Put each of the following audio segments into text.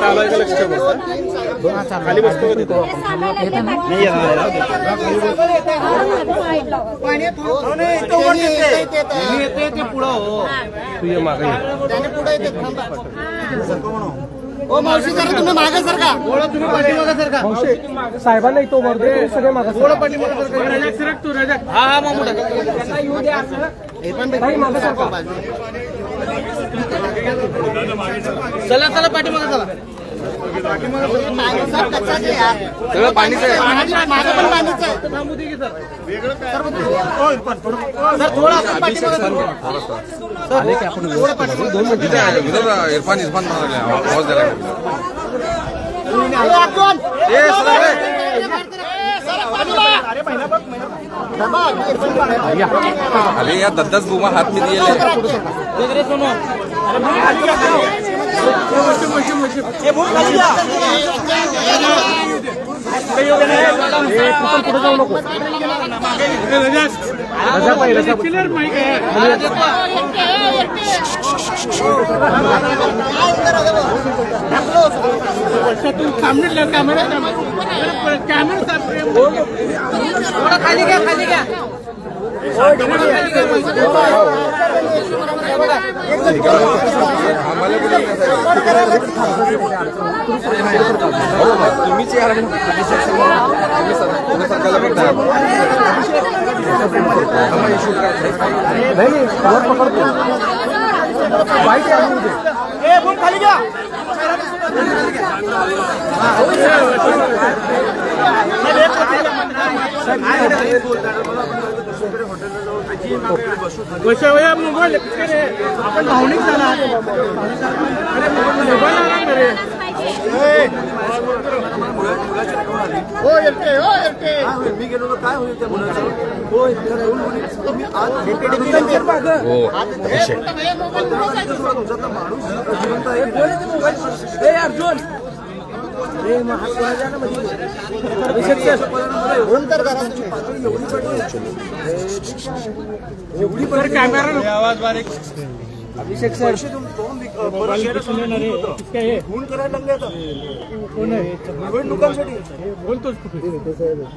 चालायचं लक्ष ठेवा. खाली बसतो का तिथे? तू ये मागे ये. ओ मावशी जरा तुम्ही मागे सर का तुम्ही पाठीमागे सर का मावशी, साहेबांना इथं उभं राहू दे, सगळे मागे सरका. हा हा मामू टाका. सरका. चला चला पाठीमागे चला. सगळं पाणीच आहे. माझं पण पाणीच आहे सर थोडं आपण पाठीमागे सर. इथे आहे, विनोद इरफान इरफान आवाज द्यायला ए, सर, ए. अरे या दस दस बुमा हाथ में दिए ले ए, तू पण पुढे जाऊ नको रजा पाहिजे, रजा पाहिजे. थोडं खाली घ्या खाली घ्या आम्हाला कुठे नाही साहेब. घ्या आपण भावनिक झाला. हो हो मी गेलो काय होईल त्या मुलाचं हो मुली तुम्ही आज माणूस जिवंत आहे नंतर करायला लागले आता. निवडणुकांसाठी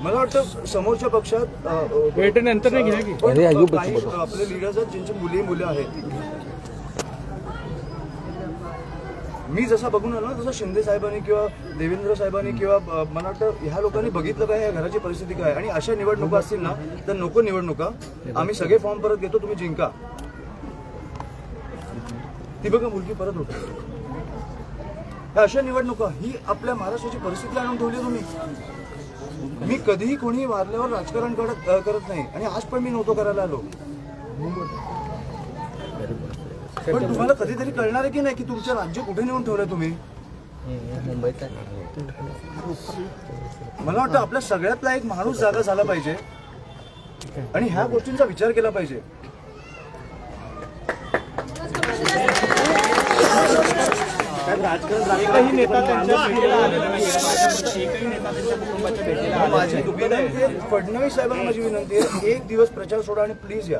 मला वाटतं समोरच्या पक्षात भेटेनंतर नाही घ्या आपले लिडर्स आहेत ज्यांची मुली मुलं आहेत. मी जसा बघून आलो ना तसं शिंदे साहेबांनी किंवा देवेंद्र साहेबांनी किंवा मला वाटतं ह्या लोकांनी बघितलं काय या घराची परिस्थिती काय? आणि अशा निवडणुका असतील ना तर नको निवडणुका. आम्ही सगळे फॉर्म परत घेतो तुम्ही जिंका. ती बघा मुलगी परत होती. अशा निवडणुका ही आपल्या महाराष्ट्राची परिस्थिती आणून ठेवली तुम्ही. मी कधीही कोणी वारल्यावर राजकारण करत करत नाही. आणि आज पण मी नव्हतो करायला आलो. पण तुम्हाला कधीतरी कळणार आहे की नाही की तुमचं राज्य कुठे नेऊन ठेवलंय तुम्ही? मला वाटतं आपल्या सगळ्यातला एक माणूस जागा झाला पाहिजे. आणि ह्या गोष्टींचा विचार केला पाहिजे. माझी फडणवीस साहेबांना माझी विनंती आहे एक दिवस प्रचार सोडा आणि प्लीज या.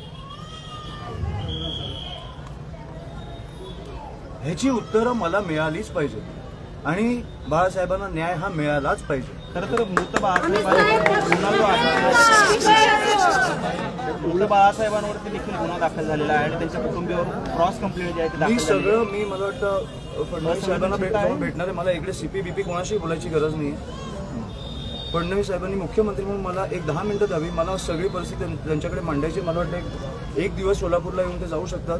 ह्याची उत्तरं मला मिळालीच पाहिजे. आणि बाळासाहेबांना न्याय हा मिळालाच पाहिजे. खरं तर मृत बाळासाहेबांवर बाळासाहेबांवरती देखील गुन्हा दाखल झालेला आहे आणि त्यांच्या कुटुंबियावर क्रॉस कंप्लेंट जी आहे ती मी दाखल झालेली आहे. सगळं मी मला वाटतं फडणवीस साहेबांना भेटणार आहे. मला इकडे सीपी बीपी कोणाशी बोलायची गरज नाही फडणवीस साहेबांनी मुख्यमंत्री म्हणून मला एक दहा मिनिटं द्यावी. मला सगळी परिस्थिती त्यां- त्यांच्याकडे मांडायची. मला वाटतं एक- एक दिवस सोलापूरला येऊन ते जाऊ शकतात.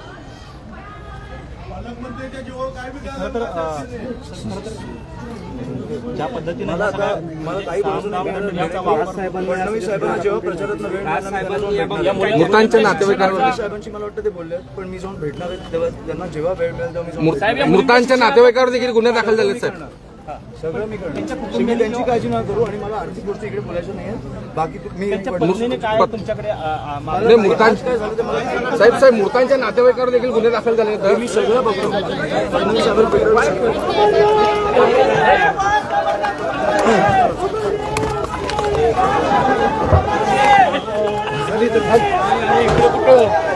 ज्या पद्धतीने. मृतांच्या नातेवाईकांवर फडणवीस साहेबांची मला वाटतं ते बोलले पण मी जाऊन भेटणार आहे तेव्हा त्यांना जेव्हा वेळ मिळेल तेव्हा मृतांच्या नातेवाईकावर देखील गुन्हे दाखल झाले साहेब. सगळं मी त्यांची काळजी करू आणि मला आर्थिक गोष्टी इकडे नाही बाकी मी काय तुमच्याकडे साहेब साहेब मृतांच्या नातेवाईकावर देखील गुन्हे दाखल झाले नाही. मी सगळं बघतो.